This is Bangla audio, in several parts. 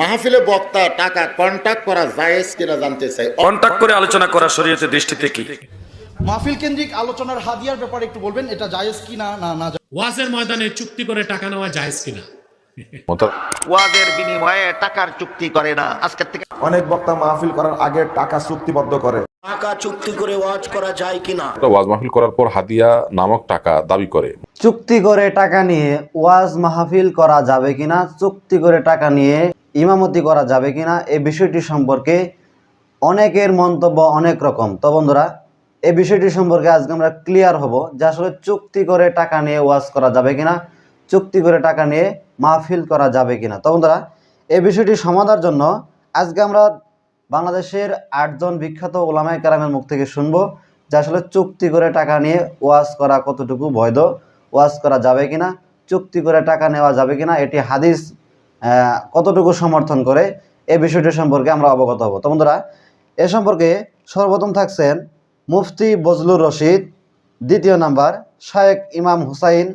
মাহফিলে বক্তা টাকা কন্টাক্ট করা জায়েজ কিনা জানতে চাই। কন্টাক্ট করে আলোচনা করা শরীয়তের দৃষ্টিতে কি? মাহফিল কেন্দ্রিক আলোচনার হাদিয়ার ব্যাপারে একটু বলবেন এটা জায়েজ কিনা না না না ওয়াজের ময়দানে চুক্তি করে টাকা নেওয়া জায়েজ কিনা? ওয়াদের বিনিময়ে টাকার চুক্তি করে না আজকের থেকে অনেক বক্তা মাহফিল করার আগে টাকা চুক্তিবদ্ধ করে। টাকা চুক্তি করে ওয়াজ করা যায় কিনা? ওয়াজ মাহফিল করার পর হাদিয়া নামক টাকা দাবি করে। চুক্তি করে টাকা নিয়ে ওয়াজ মাহফিল করা যাবে কিনা? চুক্তি করে টাকা নিয়ে ইমামতি করা যাবে কিনা এই বিষয়টি সম্পর্কে অনেকের মন্তব্য অনেক রকম। তো বন্ধুরা এই বিষয়টি সম্পর্কে আজকে আমরা ক্লিয়ার হব যে আসলে চুক্তি করে টাকা নিয়ে ওয়াজ করা যাবে কিনা, চুক্তি করে টাকা নিয়ে মাহফিল করা যাবে কিনা। তো বন্ধুরা এই বিষয়টি সমাধার জন্য আজকে আমরা বাংলাদেশের আটজন বিখ্যাত ওলামাই কারামের মুখ থেকে শুনব যে আসলে চুক্তি করে টাকা নিয়ে ওয়াজ করা কতটুকু বৈধ, ওয়াজ করা যাবে কিনা, চুক্তি করে টাকা নেওয়া যাবে কিনা, এটি হাদিস কতটুকু সমর্থন করে এই বিষয়টি সম্পর্কে আমরা অবগত হব। তো বন্ধুরা, এ সম্পর্কে সর্বপ্রথম থাকছেন মুফতি বজলুর রশিদ, দ্বিতীয় নাম্বার শায়েক ইমাম হুসাইন,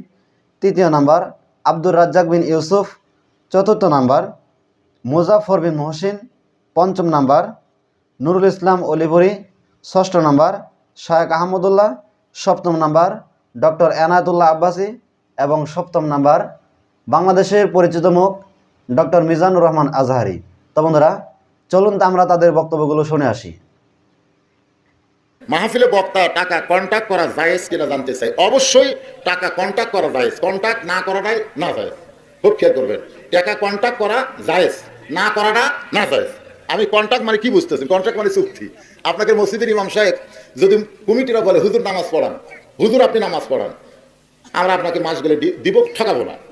তৃতীয় নাম্বার আব্দুর রাজ্জাক বিন ইউসুফ, চতুর্থ নাম্বার মুজাফর বিন মহসিন, পঞ্চম নাম্বার নুরুল ইসলাম অলিপুরি, ষষ্ঠ নাম্বার শায়েক আহমদুল্লাহ, সপ্তম নাম্বার ডক্টর এনায়তুল্লাহ আব্বাসী এবং সপ্তম নাম্বার বাংলাদেশের পরিচিত মুখ ডক্টর মিজানুর রহমান আজহারি। তো বন্ধুরা, চলুন তো আমরা তাদের বক্তব্যগুলো শুনে আসি। মাহফিলে বক্তা, টাকা কন্টাক্ট করা জায়েজ কিনা জানতে চাই? অবশ্যই টাকা কন্টাক্ট করা জায়েজ। কন্টাক্ট না করাটাই না জায়েজ। খুব খেয়াল করবেন। টাকা কন্টাক্ট করা জায়েজ। না করাটা না জায়েজ। আমি কন্টাক্ট মানে কি বুঝতেছি কন্ট্রাক্ট মানে চুক্তি। আপনাকে মসজিদের ইমাম সাহেব যদি কমিটিরা বলে, হুজুর নামাজ পড়ান। হুজুর আপনি নামাজ পড়ান। আমরা আপনাকে মাসগুলো দি- দিব, ঠকাবো না।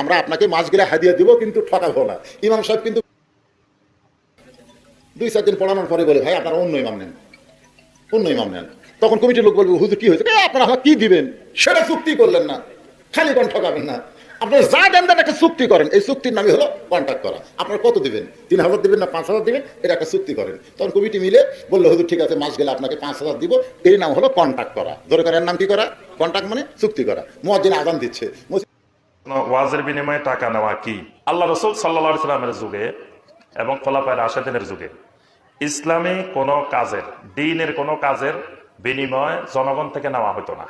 আমরা আপনাকে মাছ মাসগুলো হাদিয়া দিব, কিন্তু ঠকাবো না। ইমাম সাহেব কিন্তু দুই, চার দিন পড়ানোর পরে বলে, ভাই, আপনারা অন্য ইমাম নেন। অন্য ইমাম নেন। তখন কমিটির লোক বলবে, হুজুর, কি হয়েছে? আপনারা আমার কি দিবেন? সেটা চুক্তি করলেন না। খালি কোন ঠকাবেন না। আপনারা যা দেন দেন একটা চুক্তি করেন। এই চুক্তির নামই হলো কন্ট্যাক্ট করা। আপনারা কত দিবেন? তিন হাজার দিবেন না পাঁচ হাজার দিবেন? এটা একটা চুক্তি করেন। তখন কমিটি মিলে বলল, হুজুর, ঠিক আছে, মাস গেলে আপনাকে পাঁচ হাজার দিব। এর নাম হলো কন্ট্যাক্ট করা। ধরে করার নাম কি করা? কন্ট্যাক্ট মানে চুক্তি করা। মহাজিন আদান দিচ্ছে। ওয়াজের বিনিময়ে টাকা নেওয়া কি? আল্লাহ রসুল সাল্লা সাল্লামের যুগে এবং খোলাপায় রাশেদিনের যুগে ইসলামী কোনো কাজের, দিনের কোনো কাজের বিনিময় জনগণ থেকে নেওয়া হতো না।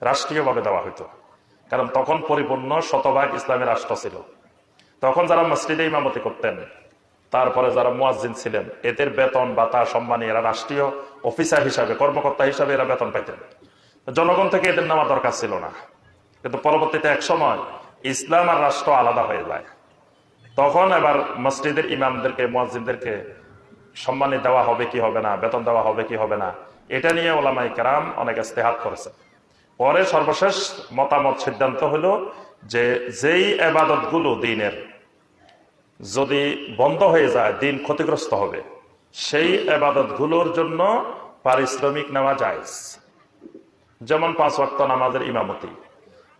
রাষ্ট্রীয়ভাবে দেওয়া হতো কারণ তখন পরিপূর্ণ শতভাগ ইসলামী রাষ্ট্র ছিল। তখন যারা মসজিদে ইমামতি করতেন, তারপরে যারা মুয়াজ্জিন ছিলেন, এদের বেতন বা তার সম্মানী এরা রাষ্ট্রীয় অফিসার হিসাবে, কর্মকর্তা হিসাবে এরা বেতন পাইতেন। জনগণ থেকে এদের নেওয়া দরকার ছিল না। কিন্তু পরবর্তীতে এক সময় ইসলাম আর রাষ্ট্র আলাদা হয়ে যায়। তখন এবার মসজিদের ইমামদেরকে মসজিদদেরকে সম্মানী দেওয়া হবে কি হবে না, বেতন দেওয়া হবে কি হবে না, এটা নিয়ে ওলামাই কেরাম অনেক ইস্তেহাত করেছে পরে সর্বশেষ মতামত সিদ্ধান্ত হলো যে যেই এবাদতগুলো দিনের, যদি বন্ধ হয়ে যায়, দিন ক্ষতিগ্রস্ত হবে, সেই এবাদতগুলোর জন্য পারিশ্রমিক নেওয়া যায় যেমন পাঁচ ওয়াক্ত নামাজের ইমামতি।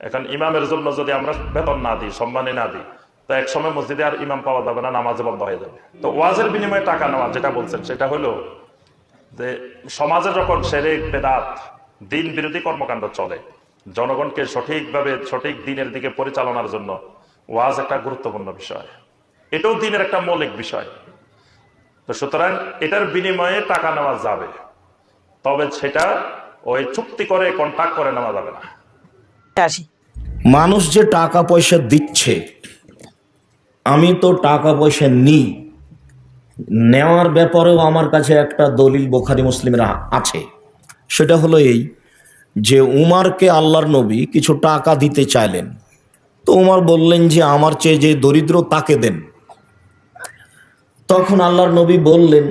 এখন ইমামের জন্য যদি আমরা বেতন না দিই সম্মানী না দিই, তো এক সময় মসজিদে আর ইমাম পাওয়া যাবে না নামাজে বন্ধ হয়ে যাবে। তো ওয়াজের বিনিময়ে টাকা নেওয়া, যেটা বলছেন, সেটা হলো যে সমাজে যখন সেরেক, বেদাত, দিন বিরোধী কর্মকাণ্ড চলে, জনগণকে সঠিকভাবে, সঠিক দিনের দিকে পরিচালনার জন্য ওয়াজ একটা গুরুত্বপূর্ণ বিষয়। এটাও দিনের একটা মৌলিক বিষয়। তো সুতরাং এটার বিনিময়ে টাকা নেওয়া যাবে, তবে সেটা ওই চুক্তি করে কন্ট্যাক্ট করে নেওয়া যাবে না। মানুষ যে টাকা পয়সা দিচ্ছে, আমি তো টাকা পয়সা নিই। নেওয়ার ব্যাপারেও আমার কাছে একটা দলিল বোখারি মুসলিমের আছে। সেটা হলো এই যে উমারকে আল্লাহর নবী কিছু টাকা দিতে চাইলেন। তো উমার বললেন যে, আমার চেয়ে যে দরিদ্র তাকে দেন। তখন আল্লাহর নবী বললেন,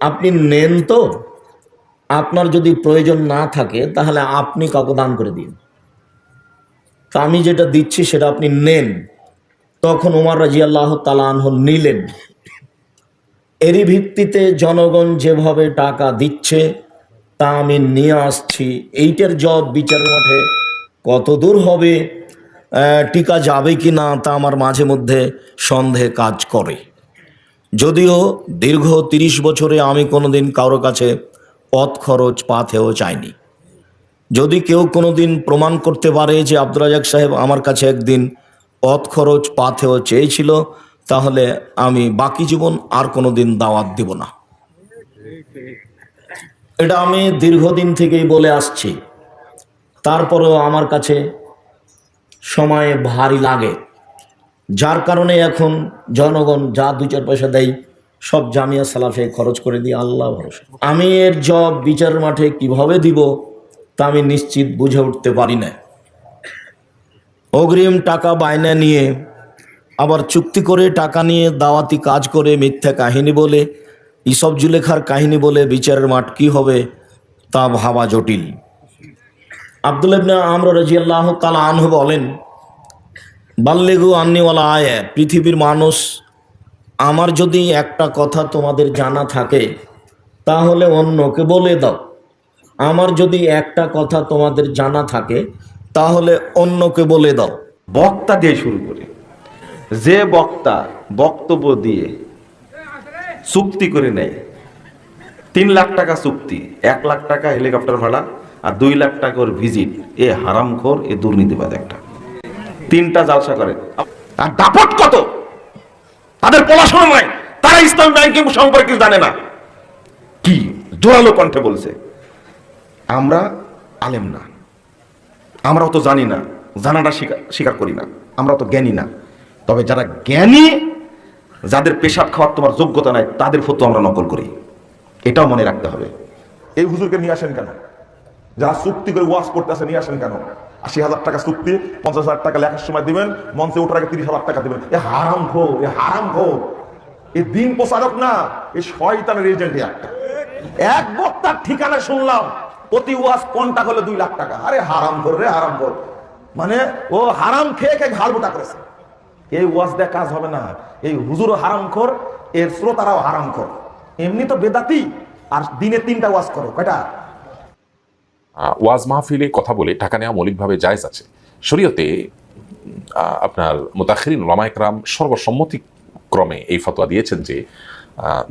আপনি নেন তো। আপনার যদি প্রয়োজন না থাকে, তাহলে আপনি কাউকে দান করে দিন। তা আমি যেটা দিচ্ছি সেটা আপনি নেন। তখন উমার রাজি আল্লাহ তালাহ নিলেন। এরই ভিত্তিতে জনগণ যেভাবে টাকা দিচ্ছে, তা আমি নিয়ে আসছি। এইটার জব বিচার মাঠে কত দূর হবে টিকা যাবে কি না, তা আমার মাঝে মধ্যে সন্দেহে কাজ করে। যদিও দীর্ঘ তিরিশ বছরে আমি কোনোদিন কারও কাছে পথ খরচ পাথেও চাইনি যদি কেউ কোনোদিন প্রমাণ করতে পারে যে আব্দুল রাজাক সাহেব আমার কাছে একদিন পথ খরচ পাথেও চেয়েছিল, তাহলে আমি বাকি জীবন আর কোনো দিন দাওয়াত দিব না। এটা আমি দীর্ঘদিন থেকেই বলে আসছি। তারপরেও আমার কাছে সময় ভারী লাগে। যার কারণে এখন জনগণ যা দু চার পয়সা দেয়, সব জামিয়া সালাফে খরচ করে দিয়ে আল্লাহ ভরসা। আমি এর জব বিচার মাঠে কীভাবে দিব তা আমি নিশ্চিত বুঝে উঠতে পারি না। অগ্রিম টাকা বায়না নিয়ে আবার চুক্তি করে টাকা নিয়ে দাওয়াতি কাজ করে মিথ্যা কাহিনী বলে, ইসব জুলেখার কাহিনী বলে বিচারের মাঠ কি হবে তা ভাবা জটিল। আব্দুল ইবনে আমর রাজিয়াল্লাহ তালা আনহু বলেন, বাল্লেগু আন্নিওয়ালা আয়, পৃথিবীর মানুষ, আমার যদি একটা কথা তোমাদের জানা থাকে, তাহলে অন্যকে বলে দাও। আমার যদি একটা কথা তোমাদের জানা থাকে, তাহলে অন্যকে বলে দাও। বক্তা দিয়ে শুরু করে। যে বক্তা বক্তব্য দিয়ে চুক্তি করে নেয়, তিন লাখ টাকা চুক্তি, এক লাখ টাকা হেলিকপ্টার ভাড়া আর দুই লাখ টাকা ভিজিট, এ হারামখোর, এ দুর্নীতিবাদ একটা। তিনটা জালসা করে। আর দাপট কত? তাদের পড়াশোনা নাই, তারা ইসলাম ব্যাংকিং সম্পর্কে জানে না। কি? জোরালো কণ্ঠে বলছে। আমরা আলেম না। আমরা অত জানি না, জানাটা স্বীকার করি না। আমরা অত জ্ঞানী না। তবে যারা জ্ঞানী, যাদের পেশাব খাওয়ার তোমার যোগ্যতা নাই, তাদের ফটো আমরা নকল করি। এটাও মনে রাখতে হবে। এই হুজুরকে নিয়ে আসেন কেন? যারা চুক্তি করে ওয়াশ করতেছে, নিয়ে আসেন কেন? আশি হাজার টাকা চুক্তি, পঞ্চাশ হাজার টাকা লেখার সময় দিবেন, মঞ্চে ওঠার আগে তিরিশ হাজার টাকা দিবেন। এ হারাম খো, এ হারাম খো। এ দিন প্রচারক না, এ শয়তানের এজেন্ট একটা। এক বক্তার ঠিকানা শুনলাম প্রতি ওয়াশ কোনটা হলে দুই লাখ টাকা? আরে হারাম খোর রে, হারাম খোর মানে ও হারাম খেয়ে খেয়ে ঘাল বোটা করেছে। এই ওয়াজ দেয় কাজ হবে না। এই হুজুরও হারামখোর এর শ্রোতারাও হারামখোর এমনি তো বেদাতি, আর দিনে তিনটা ওয়াজ করে, কয়টা? ওয়াজ মাহফিলে কথা বলে টাকা নেওয়া মৌলিকভাবে জায়জ আছে। শরীয়তে আপনার মোতাখিরিন লামায়করাম সর্বসম্মতিক্রমে এই ফতোয়া দিয়েছেন যে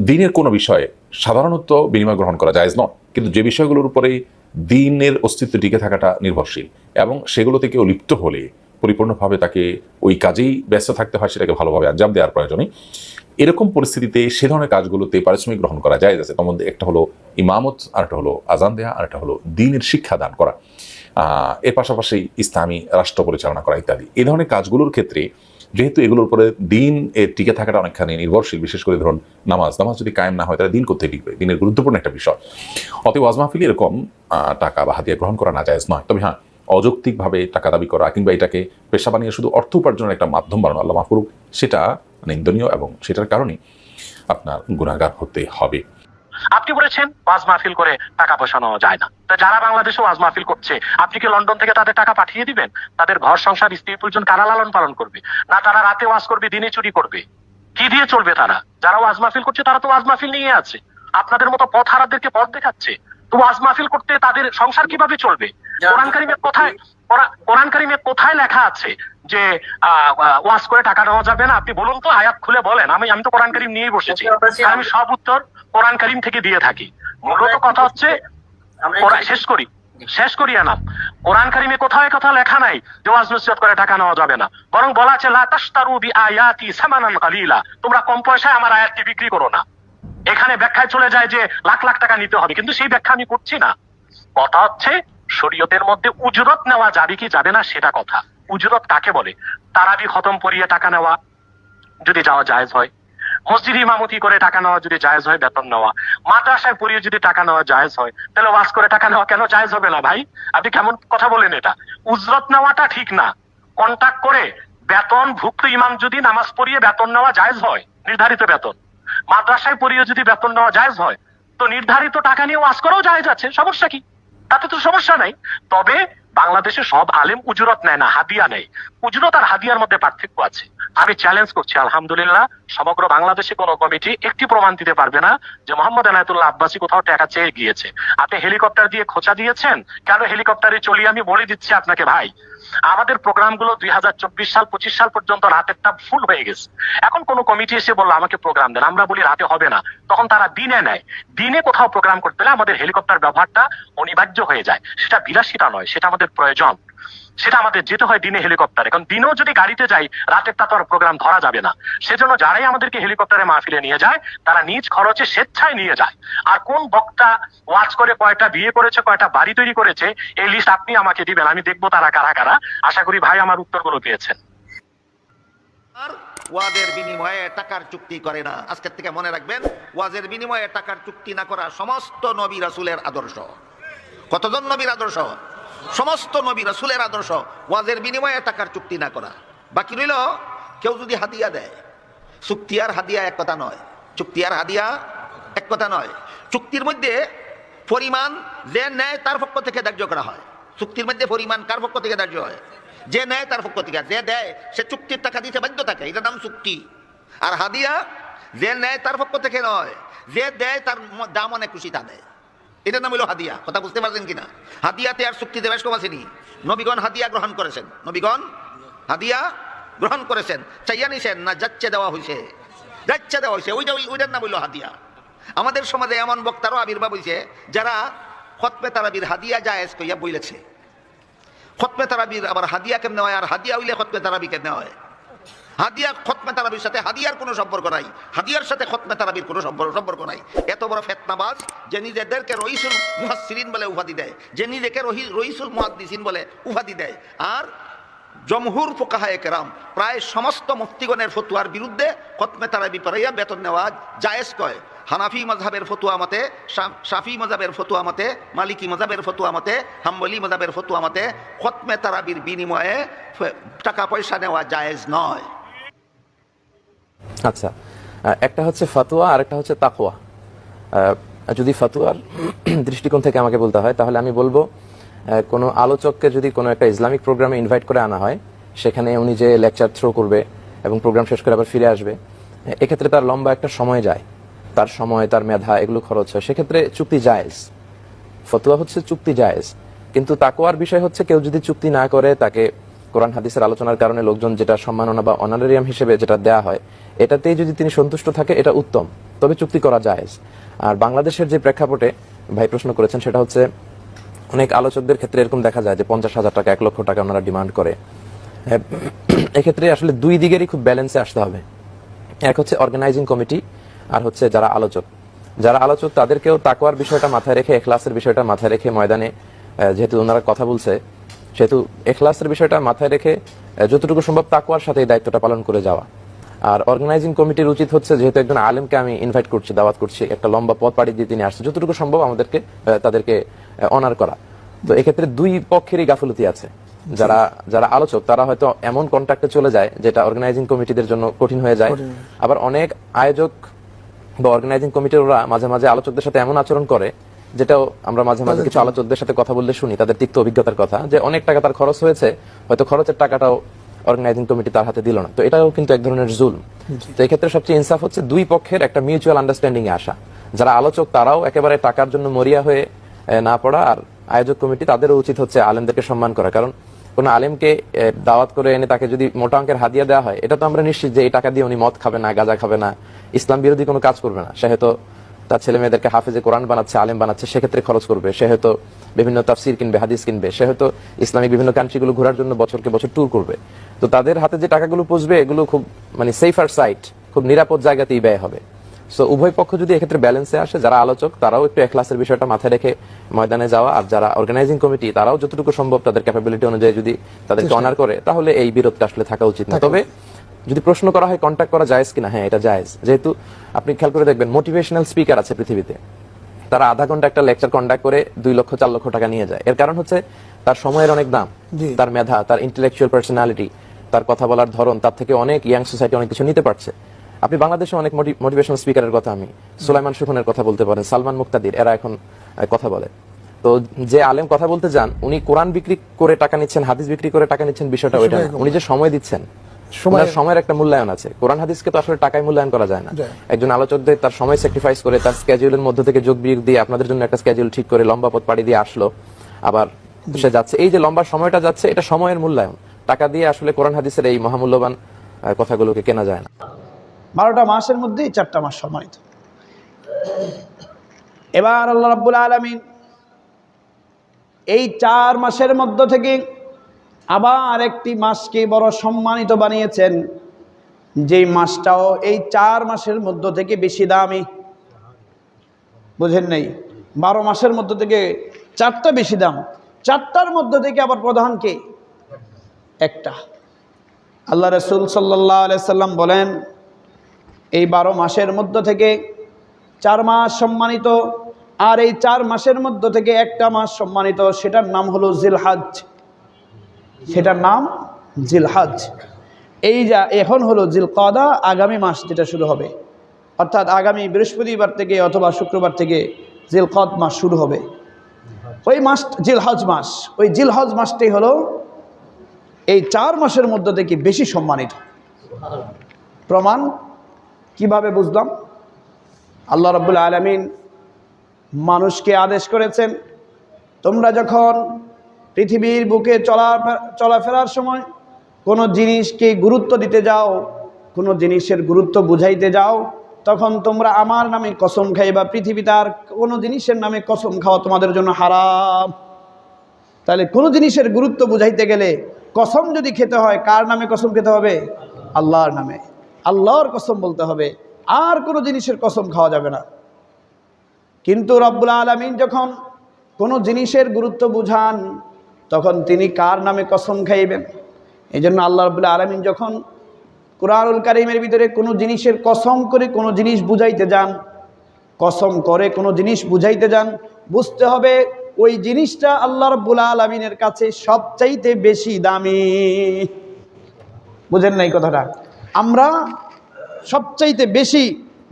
দিনের কোনো বিষয়ে সাধারণত বিনিময় গ্রহণ করা জায়েজ নয়। কিন্তু যে বিষয়গুলোর উপরে দিনের অস্তিত্ব টিকে থাকাটা নির্ভরশীল এবং সেগুলো থেকে লিপ্ত হলে পরিপূর্ণভাবে তাকে ওই কাজেই ব্যস্ত থাকতে হয়, সেটাকে ভালোভাবে আঞ্জাম দেওয়ার প্রয়োজনে এরকম পরিস্থিতিতে সে ধরনের কাজগুলোতে পারিশ্রমিক গ্রহণ করা যায় আছে তার মধ্যে একটা হলো ইমামত আর একটা হলো আজান দেয়া আর একটা হলো দিনের শিক্ষা দান করা এর পাশাপাশি ইসলামী রাষ্ট্র পরিচালনা করা ইত্যাদি। এ ধরনের কাজগুলোর ক্ষেত্রে যেহেতু এগুলোর উপরে দিন এর টিকে থাকাটা অনেকখানি নির্ভরশীল, বিশেষ করে ধরুন নামাজ। নামাজ যদি কায়েম না হয়, তাহলে দিন করতে টিকবে? দিনের গুরুত্বপূর্ণ একটা বিষয়। অতএব ওয়াজ মাহফিল এরকম টাকা বা হাতিয়া গ্রহণ করা না যায় নয়। তবে হ্যাঁ অযৌক্তিকভাবে টাকা দাবি করা কিংবা এটাকে পেশা বানিয়ে শুধু অর্থ উপার্জনের একটা মাধ্যম বানানো, আল্লাহ মাহফুরুক সেটা নিন্দনীয় এবং সেটার কারণে আপনার গুণাগার হতে হবে। আপনি বলেছেন ওয়াজ মাহফিল করে টাকা পয়সা নেওয়া যায় না। তা যারা বাংলাদেশে ওয়াজ মাহফিল করছে আপনি কি লন্ডন থেকে তাদের টাকা পাঠিয়ে দিবেন? তাদের ঘর সংসার স্ত্রী পরিজন কারা লালন পালন করবে? না তারা রাতে ওয়াজ করবে দিনে চুরি করবে? কি দিয়ে চলবে তারা? যারা ওয়াজ মাহফিল করছে তারা তো ওয়াজ মাহফিল নিয়ে আছে। আপনাদের মতো পথ হারাদেরকে পথ দেখাচ্ছে। তো ওয়াজ মাহফিল করতে তাদের সংসার কীভাবে চলবে? কোরআন কারিমে কোথায় কোরআন- কারিমে কোথায় লেখা আছে যে ওয়াজ করে টাকা নেওয়া যাবে না? আপনি বলুন তো আয়াত খুলে বলেন। আমি আমি তো কোরআন কারিম নিয়েই বসেছি। আমি সব উত্তর কোরআন কারিম থেকে দিয়ে থাকি। মূলত কথা হচ্ছে শেষ করি। শেষ করি আনাম কোরআন কারিমে কোথাও কথা লেখা নাই যে ওয়াজ নসিহত করে টাকা নেওয়া যাবে না। বরং বলা আছে লা তাশতারু বি আয়াতি সামানান কালিলা। তোমরা কম পয়সায় আমার আয়াতকে বিক্রি করো না। এখানে ব্যাখ্যায় চলে যায় যে লাখ লাখ টাকা নিতে হবে। কিন্তু সেই ব্যাখ্যা আমি করছি না। কথা হচ্ছে শরীয়তের মধ্যে উজরত নেওয়া যাবে কি যাবে না সেটা কথা। উজরত কাকে বলে? তারাবি খতম পরিয়ে টাকা নেওয়া যদি যাওয়া জায়েজ হয়। মসজিদ ইমামতি করে টাকা নেওয়া যদি জায়েজ হয়, বেতন নেওয়া। মাদ্রাসায় পড়িয়ে যদি টাকা নেওয়া জায়েজ হয়, তাহলে ওয়াজ করে টাকা নেওয়া কেন জায়েজ হবে না ভাই? আপনি কেমন কথা বলেন এটা? উজরত নেওয়াটা ঠিক না। কন্টাক্ট করে বেতন ভুক্ত ইমাম যদি নামাজ পড়িয়ে বেতন নেওয়া জায়েজ হয়, নির্ধারিত বেতন। মাদ্রাসায় পড়িয়ে যদি বেতন নেওয়া জায়েজ হয়, তো নির্ধারিত টাকা নিয়ে ওয়াজ করাও জায়েজ আছে, সমস্যা কি? তাতে তো সমস্যা নাই। তবে বাংলাদেশে সব আলেম উজরত নেয় না, হাদিয়া নেয়। উজরত আর হাদিয়ার মধ্যে পার্থক্য আছে। আমি চ্যালেঞ্জ করছি, আলহামদুলিল্লাহ। সমগ্র বাংলাদেশে কোনো কমিটি একটি প্রমাণ দিতে পারবে না যে মোহাম্মদ এনায়তুল্লাহ আব্বাসী কোথাও টাকা চেয়ে গিয়েছে। আপনি হেলিকপ্টার দিয়ে খোঁচা দিয়েছেন? কেন হেলিকপ্টারে চলি আমি বলে দিচ্ছি আপনাকে ভাই? আমাদের প্রোগ্রামগুলো দুই হাজার চব্বিশ সাল, পঁচিশ সাল পর্যন্ত রাতেরটা ফুল হয়ে গেছে। এখন কোন কমিটি এসে বলল, আমাকে প্রোগ্রাম দেন। আমরা বলি, রাতে হবে না। তখন তারা দিনে নেয়। দিনে কোথাও প্রোগ্রাম করতে হলে আমাদের হেলিকপ্টার ব্যবহারটা অনিবার্য হয়ে যায়। সেটা বিলাসিতা নয়, সেটা আমাদের প্রয়োজন। সেটা আমাদের যেতে হয় দিনে হেলিকপ্টারে। কারণ দিনেও যদি গাড়িতে যাই, রাতের তা তো আর প্রোগ্রাম ধরা যাবে না। সেজন্য যারাই আমাদেরকে হেলিকপ্টারে মাহফিলে নিয়ে যায়, তারা নিজ খরচে স্বেচ্ছায় নিয়ে যায়। আর কোন বক্তা ওয়াজ করে কয়টা বিয়ে করেছে, কয়টা বাড়ি তৈরি করেছে, এই লিস্ট আপনি আমাকে দিবেন, আমি দেখব তারা কারা কারা। আশা করি ভাই আমার উত্তরগুলো পেয়েছেন। ওয়াজের বিনিময়ে টাকার চুক্তি করে না। আজকের থেকে মনে রাখবেন, ওয়াজের বিনিময়ে টাকার চুক্তি না করা সমস্ত নবী রাসূলের আদর্শ। কতজন নবীর আদর্শ? সমস্ত নবী রাসূলের আদর্শ ওয়াজের বিনিময়ে টাকার চুক্তি না করা। বাকি রইল, কেউ যদি হাদিয়া দেয়, চুক্তি আর হাদিয়া এক কথা নয়। চুক্তি আর হাদিয়া এক কথা নয়। চুক্তির মধ্যে পরিমাণ যে নেয় তার পক্ষ থেকে ধার্য করা হয়। চুক্তির মধ্যে পরিমাণ কার পক্ষ থেকে ধার্য হয়? যে নেয় তার পক্ষ থেকে। যে দেয়, সে চুক্তির টাকা দিতে বাধ্য থাকে এটার নাম চুক্তি। আর হাদিয়া যে নেয় তার পক্ষ থেকে নয়, যে দেয় তার দাম অনেক খুশি তা দেয়। এটার নাম হলো হাদিয়া। কথা বুঝতে পারছেন কিনা? হাদিয়াতে আর চুক্তিতে বেশ কম আসেনি নবীগণ হাদিয়া গ্রহণ করেছেন। নবীগণ হাদিয়া গ্রহণ করেছেন। চাইয়া নিছেন, না যাচ্ছে দেওয়া হয়েছে যাচ্ছে দেওয়া হয়েছে ওইটা ওই- ওইটার নাম হইল হাদিয়া। আমাদের সমাজে এমন বক্তারও আবির্ভাব হয়েছে যারা খতমে তারাবির হাদিয়া জায়েজ কইয়া বইলেছে। খতমে তারাবির আবার হাদিয়া কেমনে হয়? আর হাদিয়া হইলে খতমে তারাবি কেমনে হয়? হাদিয়া খতমে তারাবির সাথে হাদিয়ার কোনো সম্পর্ক নাই। হাদিয়ার সাথে খতমে তারাবির কোনো সম্পর্ক সম্পর্ক নাই। এত বড় ফেতনাবাজ যে নিজেদেরকে রইসুল মুহাসসিরিন বলে উপাধি দেয়, যে নিজেকে রহি রইসুল মুহাদ্দিসিন বলে উপাধি দেয়। আর জমহুর ফোকাহায়ে কেরাম প্রায় সমস্ত মুফতিগণের ফতুয়ার বিরুদ্ধে খতমে তারাবি পড়াইয়া বেতন নেওয়া জায়েজ কয়। হানাফি মজহাবের ফতুয়া মতে শাফি মজাবের ফতুয়া মতে, মালিকি মজাবের ফতুয়া মতে, হাম্বলি মজাবের ফতুয়া মতে খতমে তারাবির বিনিময়ে টাকা পয়সা নেওয়া জায়েজ নয়। আচ্ছা একটা হচ্ছে ফাতুয়া আর একটা হচ্ছে তাকওয়া। আহ, যদি ফাতুয়ার দৃষ্টিকোণ থেকে আমাকে বলতে হয় তাহলে আমি বলব কোনো আলোচককে যদি কোনো একটা ইসলামিক প্রোগ্রামে ইনভাইট করে আনা হয় সেখানে উনি যে লেকচার থ্রো করবে এবং প্রোগ্রাম শেষ করে আবার ফিরে আসবে এক্ষেত্রে তার লম্বা একটা সময় যায়। তার সময় তার মেধা এগুলো খরচ হয়। সেক্ষেত্রে চুক্তি জায়েজ। ফতুয়া হচ্ছে চুক্তি জায়েজ। কিন্তু তাকওয়ার বিষয় হচ্ছে কেউ যদি চুক্তি না করে তাকে কোরআন হাদিসের আলোচনার কারণে লোকজন যেটা সম্মাননা বা অনারেরিয়াম হিসেবে যেটা দেয়া হয় এটাতেই যদি তিনি সন্তুষ্ট থাকে এটা উত্তম। তবে চুক্তি করা যায় আর বাংলাদেশের যে প্রেক্ষাপটে ভাই প্রশ্ন করেছেন সেটা হচ্ছে অনেক আলোচকদের ক্ষেত্রে এরকম দেখা যায় যে পঞ্চাশ হাজার টাকা এক লক্ষ টাকা ওনারা ডিমান্ড করে। হ্যাঁ, এক্ষেত্রে আসলে দুই দিকেরই খুব ব্যালেন্সে আসতে হবে। এক হচ্ছে অর্গানাইজিং কমিটি আর হচ্ছে যারা আলোচক। যারা আলোচক তাদেরকেও তাকওয়ার বিষয়টা মাথায় রেখে এখলাসের বিষয়টা মাথায় রেখে ময়দানে যেহেতু ওনারা কথা বলছে সেহেতু এখলাসের বিষয়টা মাথায় রেখে যতটুকু সম্ভব তাকওয়ার সাথে এই দায়িত্বটা পালন করে যাওয়া। আর অর্গানাইজিং কমিটির উচিত হচ্ছে যেহেতু একজন আলেমকে আমি ইনভাইট করছি দাওয়াত করছি একটা লম্বা পথ পাড়ি দিয়ে তিনি আসছে যতটুকু সম্ভব আমাদেরকে তাদেরকে অনার করা। তো এক্ষেত্রে দুই পক্ষেরই গাফলতি আছে। যারা যারা আলোচক তারা হয়তো এমন কন্ট্যাক্টে চলে যায় যেটা অর্গানাইজিং কমিটিদের জন্য কঠিন হয়ে যায়। আবার অনেক আয়োজক বা অর্গানাইজিং কমিটির ওরা মাঝে মাঝে আলোচকদের সাথে এমন আচরণ করে যেটাও আমরা মাঝে মাঝে কিছু আলোচকদের সাথে কথা বললে শুনি তাদের তিক্ত অভিজ্ঞতার কথা যে অনেক টাকা তার খরচ হয়েছে হয়তো খরচের টাকাটাও অর্গানাইজিং কমিটি তার হাতে দিল না। তো এটাও কিন্তু এক ধরনের জুল তো এই ক্ষেত্রে সবচেয়ে ইনসাফ হচ্ছে দুই পক্ষের একটা মিউচুয়াল আন্ডারস্ট্যান্ডিং এ আসা। যারা আলোচক তারাও একেবারে টাকার জন্য মরিয়া হয়ে না পড়া আর আয়োজক কমিটি তাদেরও উচিত হচ্ছে আলেমদেরকে সম্মান করা। কারণ কোন আলেমকে দাওয়াত করে এনে তাকে যদি মোটা অঙ্কের হাদিয়া দেওয়া হয় এটা তো আমরা নিশ্চিত যে এই টাকা দিয়ে উনি মদ খাবে না গাঁজা খাবে না ইসলাম বিরোধী কোনো কাজ করবে না। সে হয়তো তার ছেলে মেয়েদেরকে হাফেজে কোরআন বানাচ্ছে আলেম বানাচ্ছে সেক্ষেত্রে খরচ করবে। সে হয়তো বিভিন্ন তাফসির কিনবে হাদিস কিনবে। সে হয়তো ইসলামিক বিভিন্ন কান্ট্রিগুলো ঘোরার জন্য বছরকে বছর ট্যুর করবে। তো তাদের হাতে যে টাকাগুলো পৌঁছবে এগুলো খুব মানে সেফার সাইট খুব নিরাপদ জায়গাতেই ব্যয় হবে। সো উভয় পক্ষ যদি এক্ষেত্রে ব্যালেন্সে আসে যারা আলোচক তারাও একটু এখলাসের বিষয়টা মাথায় রেখে ময়দানে যাওয়া আর যারা অর্গানাইজিং কমিটি তারাও যতটুকু সম্ভব তাদের ক্যাপাবিলিটি অনুযায়ী যদি তাদেরকে অনার করে তাহলে এই বিরোধটা আসলে থাকা উচিত না। তবে যদি প্রশ্ন করা হয় কন্ট্যাক্ট করা জায়েজ কিনা? হ্যাঁ এটা জায়েজ। যেহেতু আপনি খেয়াল করে দেখবেন মোটিভেশনাল স্পিকার আছে পৃথিবীতে। তারা আধা ঘণ্টা একটা লেকচার কন্ডাক্ট করে দুই লক্ষ চার লক্ষ টাকা নিয়ে যায়। এর কারণ হচ্ছে তার সময়ের অনেক দাম তার মেধা তার ইন্টেলেকচুয়াল পার্সোনালিটি তার কথা বলার ধরন তার থেকে অনেক ইয়াং সোসাইটি অনেক কিছু নিতে পারছে। আপনি বাংলাদেশে অনেক মোটিভেশনাল স্পিকারের কথা আমি সুলাইমান সুখনের কথা বলতে পারেন সালমান মুক্তাদির এরা এখন কথা বলে। তো যে আলেম কথা বলতে যান উনি কোরআন বিক্রি করে টাকা নিচ্ছেন হাদিস বিক্রি করে টাকা নিচ্ছেন বিষয়টা ওইটা উনি যে সময় দিচ্ছেন সময়ের একটা মূল্যায়ন আছে। কোরআন হাদিসকে তো আসলে টাকায় মূল্যায়ন করা যায় না। একজন আলোচকদের তার সময় স্যাক্রিফাইস করে তার স্কেজুলের মধ্যে থেকে যোগ বিয়োগ দিয়ে আপনাদের জন্য একটা স্কেজুল ঠিক করে লম্বা পথ পাড়ি দিয়ে আসলো। আবার সে যাচ্ছে। এই যে লম্বা সময়টা যাচ্ছে এটা সময়ের মূল্যায়ন। টাকা দিয়ে আসলে কোরআন হাদিসের এই মহামূল্যবান কথাগুলোকে কেনা যায় না। বারোটা মাসের মধ্যেই চারটা মাস সম্মানিত এবার আল্লাহ রাব্বুল আলমিন এই চার মাসের মধ্য থেকে আবার একটি মাসকে বড় সম্মানিত বানিয়েছেন, যেই মাসটাও এই চার মাসের মধ্য থেকে বেশি দামি। বুঝেন নাই? বারো মাসের মধ্য থেকে চারটা বেশি দাম। চারটার মধ্য থেকে আবার প্রধান কে? একটা। আল্লাহ রসুল সাল্লাহ সাল্লাম বলেন, এই বারো মাসের মধ্য থেকে চার মাস সম্মানিত, আর এই চার মাসের মধ্য থেকে একটা মাস সম্মানিত, সেটার নাম হলো জিলহাজ। সেটার নাম জিলহাজ। এই যা এখন হলো জিলকদা আগামী মাস যেটা শুরু হবে। অর্থাৎ আগামী বৃহস্পতিবার থেকে অথবা শুক্রবার থেকে জিলকদ মাস শুরু হবে। ওই মাস জিলহজ মাস, ওই জিলহজ মাসটাই হলো এই চার মাসের মধ্য থেকে বেশি সম্মানিত। প্রমাণ কীভাবে বুঝলাম? আল্লাহ রব্বুল আলমিন মানুষকে আদেশ করেছেন, তোমরা যখন পৃথিবীর বুকে চলা চলাফেরার সময় কোনো জিনিসকে গুরুত্ব দিতে যাও, কোনো জিনিসের গুরুত্ব বুঝাইতে যাও, তখন তোমরা আমার নামে কসম খাই বা পৃথিবীতে আর কোনো জিনিসের নামে কসম খাওয়া তোমাদের জন্য হারাম। তাহলে কোনো জিনিসের গুরুত্ব বুঝাইতে গেলে কসম যদি খেতে হয়, কার নামে কসম খেতে হবে? আল্লাহর নামে। আল্লাহর কসম বলতে হবে, আর কোনো জিনিসের কসম খাওয়া যাবে না। কিন্তু রব্বুল আলমিন যখন কোনো জিনিসের গুরুত্ব বুঝান তখন তিনি কার নামে কসম খাইবেন? এই জন্য আল্লাহ রবুল্লা আলমিন যখন কোরআনুল কারিমের ভিতরে কোনো জিনিসের কসম করে কোনো জিনিস বুঝাইতে যান, কসম করে কোনো জিনিস বুঝাইতে যান, বুঝতে হবে ওই জিনিসটা আল্লাহ রব্বুল আলমিনের কাছে সবচাইতে বেশি দামি। বুঝেন নাই কথাটা? আমরা সবচাইতে বেশি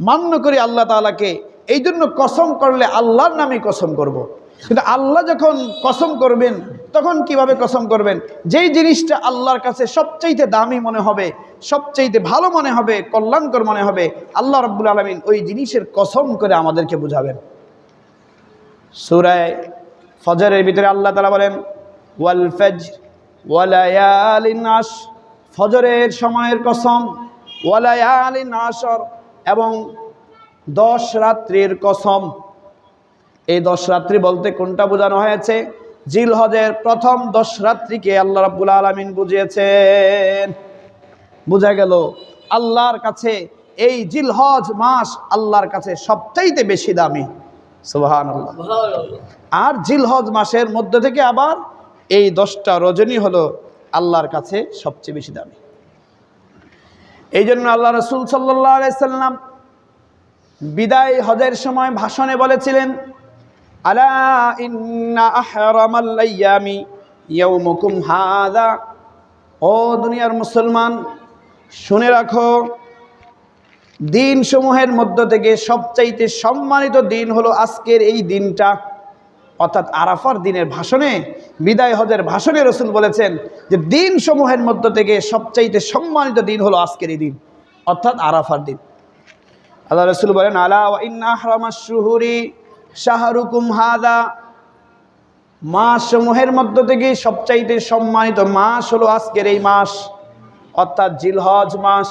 মান্য করি আল্লাহ তালাকে এই জন্য কসম করলে আল্লাহর নামে কসম করব। কিন্তু আল্লাহ যখন কসম করবেন তখন কীভাবে কসম করবেন? যেই জিনিসটা আল্লাহর কাছে সবচাইতে দামি মনে হবে, সবচাইতে ভালো মনে হবে, কল্যাণকর মনে হবে, আল্লাহ রব্বুল আলমিন ওই জিনিসের কসম করে আমাদেরকে বুঝাবেন। সুরায় ফজরের ভিতরে আল্লাহ তালা বলেন, ওয়াল ফজ ওয়ালায়ালিন আশ ফজরের সময়ের কসম ওয়ালায়ালিন আসর। এবং দশ রাত্রির কসম। এই দশ রাত্রি বলতে কোনটা বোঝানো হয়েছে? জিল হজের প্রথম দশ রাত্রিকে আল্লাহ রাব্বুল আলমিন বুঝিয়েছেন। বোঝা গেল আল্লাহর কাছে এই জিলহজ মাস আল্লাহর কাছে সবচাইতে বেশি দামি। সুবাহান আর জিলহজ মাসের মধ্যে থেকে আবার এই দশটা রজনী হলো আল্লাহর কাছে সবচেয়ে বেশি দামি। এই জন্য আল্লাহ রসুল সাল্লাম বিদায় হজের সময় ভাষণে বলেছিলেন আলা ইন্না আহরামাল্লাইয়ামি ইয়াউমুকুম হাদা। ও দুনিয়ার মুসলমান, শুনে রাখো দিন সমূহের মধ্য থেকে সবচাইতে সম্মানিত দিন হলো আজকের এই দিনটা। অর্থাৎ আরাফার দিনের ভাষণে, বিদায় হজের ভাষণে রসুল বলেছেন যে দিন সমূহের মধ্য থেকে সবচাইতে সম্মানিত দিন হলো আজকের এই দিন, অর্থাৎ আরাফার দিন। আল্লাহ রসুল বলেন, আলা ইন্নাহরামাশুহুরি শাহরুকুম হাদা। মাস সমূহের মধ্য থেকে সবচাইতে সম্মানিত মাস হলো আজকের এই মাস, অর্থাৎ জিলহজ মাস।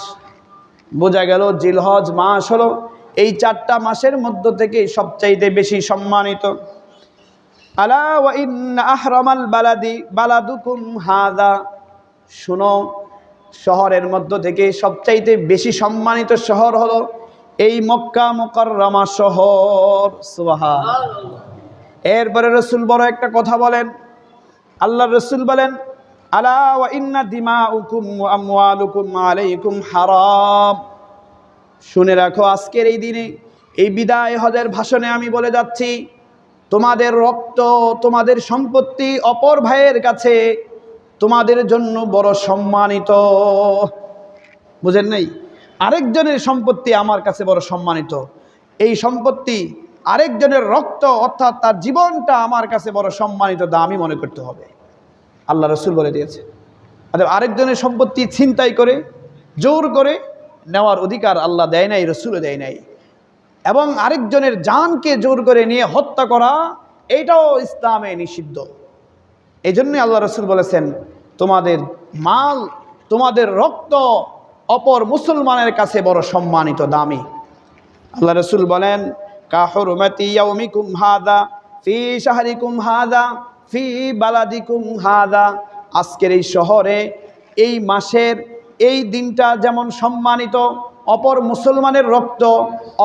বোঝা গেল জিলহজ মাস হলো এই চারটা মাসের মধ্য থেকে সবচাইতে বেশি সম্মানিত। আলা আহরামাল বালাদি বালাদুকুম হাদা। শুনো, শহরের মধ্য থেকে সবচাইতে বেশি সম্মানিত শহর হলো এই মক্কা মোকাররমা শহর সুবাহা এরপরে রসুল বড় একটা কথা বলেন। আল্লাহ রসুল বলেন, আলা ইন্না দিমাউকুম ওয়া আমওয়ালুকুম আলাইকুম হারাম। শুনে রাখো, আজকের এই দিনে, এই বিদায় হজের ভাষণে আমি বলে যাচ্ছি, তোমাদের রক্ত, তোমাদের সম্পত্তি অপর ভাইয়ের কাছে তোমাদের জন্য বড় সম্মানিত। বুঝেন নেই? আরেকজনের সম্পত্তি আমার কাছে বড় সম্মানিত। এই সম্পত্তি আরেকজনের রক্ত অর্থাৎ তার জীবনটা আমার কাছে বড় সম্মানিত দামি মনে করতে হবে। আল্লাহ রসুল বলে দিয়েছে। অর্থাৎ আরেকজনের সম্পত্তি ছিনতাই করে, জোর করে নেওয়ার অধিকার আল্লাহ দেয় নাই, রসুলও দেয় নাই। এবং আরেকজনের জানকে জোর করে নিয়ে হত্যা করা, এটাও ইসলামে নিষিদ্ধ। এই জন্যই আল্লাহ রসুল বলেছেন, তোমাদের মাল, তোমাদের রক্ত অপর মুসলমানের কাছে বড় সম্মানিত দামি। আল্লাহ রসুল বলেন কাহরুমতিকুম হাদা, ফি শাহরিকুম হাদা, ফি বালাদিকুম হাদা। আজকের এই শহরে এই মাসের এই দিনটা যেমন সম্মানিত, অপর মুসলমানের রক্ত,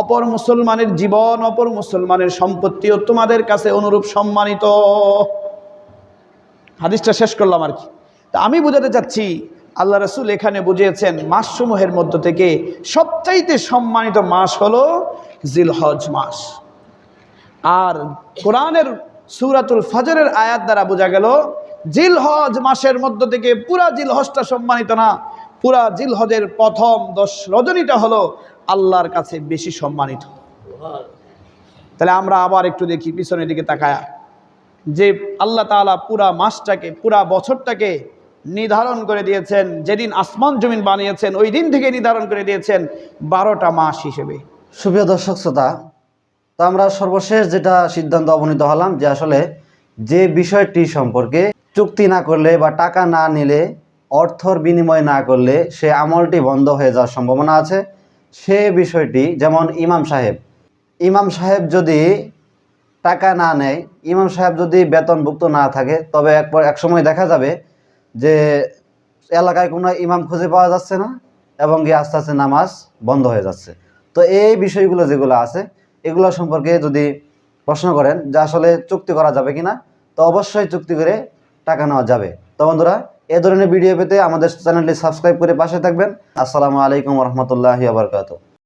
অপর মুসলমানের জীবন, অপর মুসলমানের সম্পত্তিও তোমাদের কাছে অনুরূপ সম্মানিত। হাদিসটা শেষ করলাম আর কি। তা আমি বোঝাতে চাচ্ছি আল্লাহ রসুল এখানে বুঝিয়েছেন, মাসসমূহের মধ্য থেকে সবচাইতে সম্মানিত মাস হলো জিলহজ মাস। আর কোরআনের সুরাতুল ফজরের আয়াত দ্বারা বোঝা গেল, জিলহজ মাসের মধ্য থেকে পুরা জিলহজটা সম্মানিত না, পুরা জিলহজের প্রথম দশ রজনীটা হলো আল্লাহর কাছে বেশি সম্মানিত। তাহলে আমরা আবার একটু দেখি, পিছনের দিকে তাকায়া। যে আল্লাহ তাআলা পুরা মাসটাকে, পুরা বছরটাকে নির্ধারণ করে দিয়েছেন, যেদিন আসমান জমিন বানিয়েছেন, ওই দিন থেকে নির্ধারণ করে দিয়েছেন বারোটা মাস হিসেবে। সুপ্রিয় দর্শক শ্রোতা, তো আমরা সর্বশেষ যেটা সিদ্ধান্ত অবনীত হলাম যে আসলে যে বিষয়টি সম্পর্কে চুক্তি না করলে বা টাকা না নিলে, অর্থর বিনিময় না করলে সে আমলটি বন্ধ হয়ে যাওয়ার সম্ভাবনা আছে। সে বিষয়টি যেমন ইমাম সাহেব ইমাম সাহেব যদি টাকা না নেয়, ইমাম সাহেব যদি বেতনভুক্ত না থাকে, তবে একবার একসময় দেখা যাবে যে এলাকায় কোনো ইমাম খুঁজে পাওয়া যাচ্ছে না এবং গিয়ে আস্তে আস্তে নামাজ বন্ধ হয়ে যাচ্ছে। তো এই বিষয়গুলো যেগুলো আছে, এগুলো সম্পর্কে যদি প্রশ্ন করেন যে আসলে চুক্তি করা যাবে কিনা, তো অবশ্যই চুক্তি করে টাকা নেওয়া যাবে। তো বন্ধুরা, এ ধরনের ভিডিও পেতে আমাদের চ্যানেলটি সাবস্ক্রাইব করে পাশে থাকবেন। আসসালামু আলাইকুম রহমতুল্লাহি আবরকাত